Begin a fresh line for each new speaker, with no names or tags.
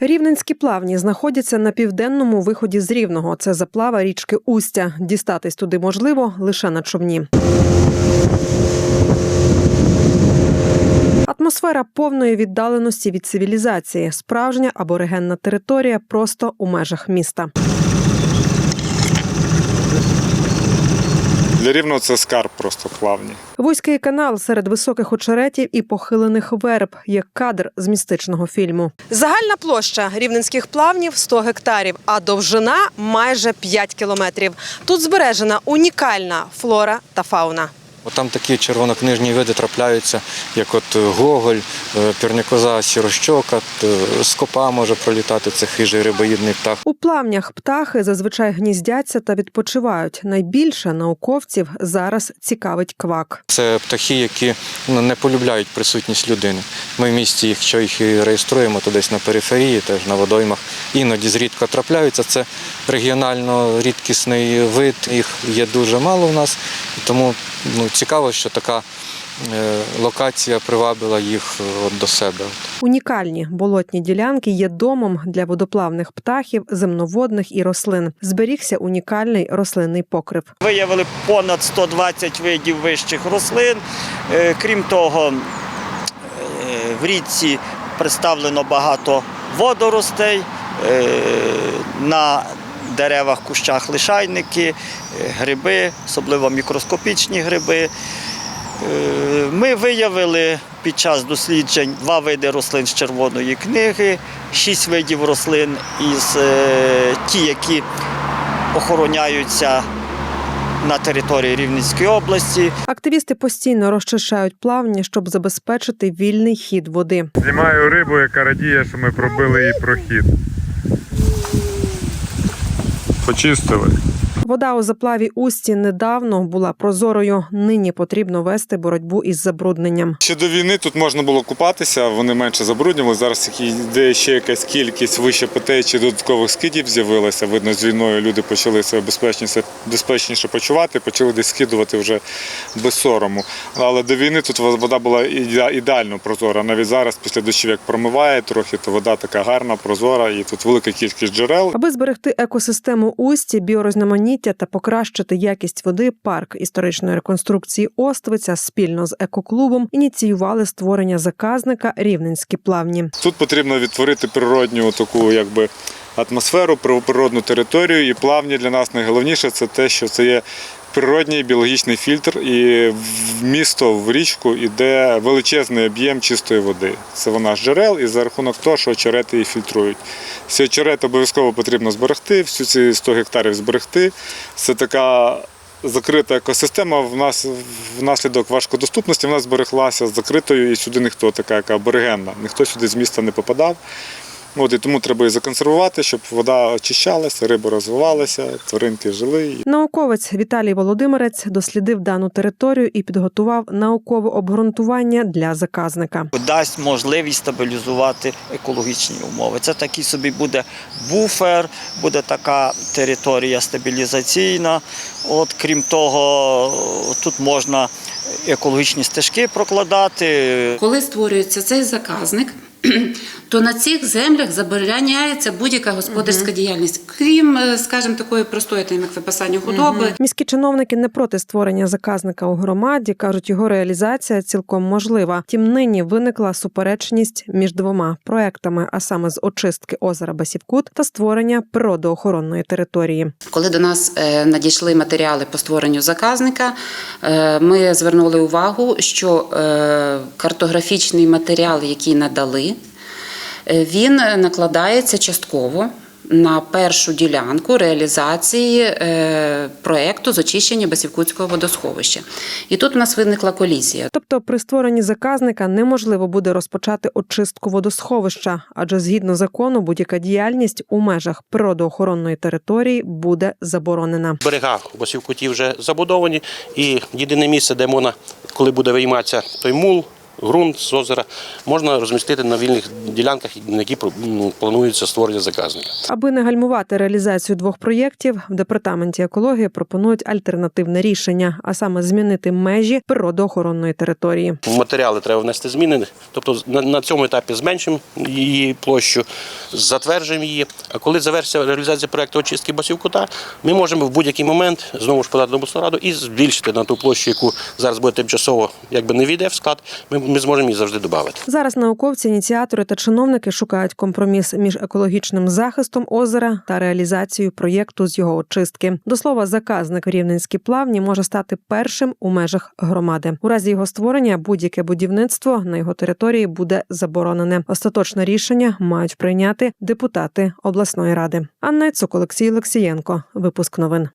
Рівненські плавні знаходяться на південному виході з Рівного. Це заплава річки Устя. Дістатись туди можливо лише на човні. Атмосфера повної віддаленості від цивілізації, справжня аборигенна територія просто у межах міста.
Для рівного це скарб просто плавні.
Вузький канал серед високих очеретів і похилених верб як кадр з містичного фільму. Загальна площа рівненських плавнів 100 гектарів, а довжина майже 5 кілометрів. Тут збережена унікальна флора та фауна.
Там такі червонокнижні види трапляються, як от е, гоголь, е, пірнякоза сірощока, скопа може пролітати, це хижий рибоїдний птах.
Плавнях птахи зазвичай гніздяться та відпочивають. Найбільше науковців зараз цікавить квак.
Це птахи, які ну, не полюбляють присутність людини. Ми в місті, якщо їх і реєструємо, то десь на периферії, теж на водоймах. Іноді зрідка трапляються. Це регіонально рідкісний вид, їх є дуже мало в нас. Тому ну, цікаво, що така локація привабила їх е, до себе.
Унікальні болотні ділянки є домом для водоплавних птахів, земноводних і рослин. Зберігся унікальний рослинний покрив.
Виявили понад 120 видів вищих рослин. Е, Крім того, е, в річці представлено багато водоростей. Е, На деревах, кущах лишайники, е, гриби, особливо мікроскопічні гриби. Е, Ми виявили під час досліджень два види рослин з червоної книги, шість видів рослин із е, ті, які охороняються на території Рівненської області.
Активісти постійно розчищають плавні, щоб забезпечити вільний хід води.
Знімаю рибу, яка радіє, що ми пробили їй прохід. Почистили.
Вода у заплаві Усті недавно була прозорою. Нині потрібно вести боротьбу із забрудненням.
Ще до війни тут можна було купатися, вони менше забруднювали. Зараз йде ще якась кількість вище по течії, додаткових скидів з'явилося. Видно, з війною люди почали себе безпечніше, безпечніше почувати, почали десь скидувати вже без сорому. Але до війни тут вода була іде- ідеально прозора. Навіть зараз, після дощів, як промиває трохи, то вода така гарна, прозора, і тут велика кількість джерел.
Аби зберегти екосистему Усті, біорізноманіття та покращити якість води, парк історичної реконструкції Оствиця спільно з екоклубом ініціювали створення заказника Рівненські плавні.
Тут потрібно відтворити природню таку якби атмосферу, природну територію. І плавні для нас найголовніше це те, що це є природній біологічний фільтр, і в місто, в річку йде величезний об'єм чистої води. Це вона з джерел, і за рахунок того, що очерети її фільтрують. Ці очерети обов'язково потрібно зберегти, всю ці 100 гектарів зберегти. Це така. Закрита екосистема в нас внаслідок важкодоступності вона збереглася закритою і сюди ніхто така, яка аборигенна. Ніхто сюди з міста не попадав. От, і тому треба її законсервувати, щоб вода очищалася, риби розвивалися, тваринки жили.
Науковець Віталій Володимирець дослідив дану територію і підготував наукове обґрунтування для заказника.
Дасть можливість стабілізувати екологічні умови. Це такий собі буде буфер, буде така територія стабілізаційна. От, крім того, тут можна екологічні стежки прокладати,
Коли створюється цей заказник, то на цих землях забороняється будь-яка господарська діяльність, крім, е, скажімо, такої простої, там, як випасання худоби.
Міські чиновники не проти створення заказника у громаді. кажуть, його реалізація цілком можлива. Тім нині виникла суперечність між двома проектами, а саме з очистки озера Басівкут та створення природоохоронної території.
Коли до нас е, надійшли матеріали по створенню заказника, е, ми звернули увагу, що картографічний матеріал, який надали, він накладається частково на першу ділянку реалізації е, проекту з очищення Басівкутського водосховища. І тут у нас виникла колізія.
Тобто, при створенні заказника неможливо буде розпочати очистку водосховища, адже згідно закону будь-яка діяльність у межах природоохоронної території буде заборонена.
берега Басівкуті вже забудовані, і єдине місце, де можна, коли буде вийматися той мул, ґрунт з озера можна розмістити на вільних ділянках, на які ну, планується створення заказника.
Аби не гальмувати реалізацію двох проєктів, в департаменті екології пропонують альтернативне рішення, а саме змінити межі природоохоронної території.
В матеріали треба внести зміни. Тобто на, цьому етапі зменшимо її площу, затверджуємо її. А коли завершиться реалізація проекту очистки басів кута, ми можемо в будь-який момент знову ж подати до обласну раду і збільшити на ту площу, яку зараз буде тимчасово, якби не війде в склад. Ми, ми зможемо її завжди додати.
Зараз науковці, ініціатори та чиновники шукають компроміс між екологічним захистом озера та реалізацією проєкту з його очистки. До слова, заказник Рівненські плавні може стати першим у межах громади. У разі його створення будь-яке будівництво на його території буде заборонене. Остаточне рішення мають прийняти депутати обласної ради. Анна Цук, Олексій Олексієнко. Випуск новин.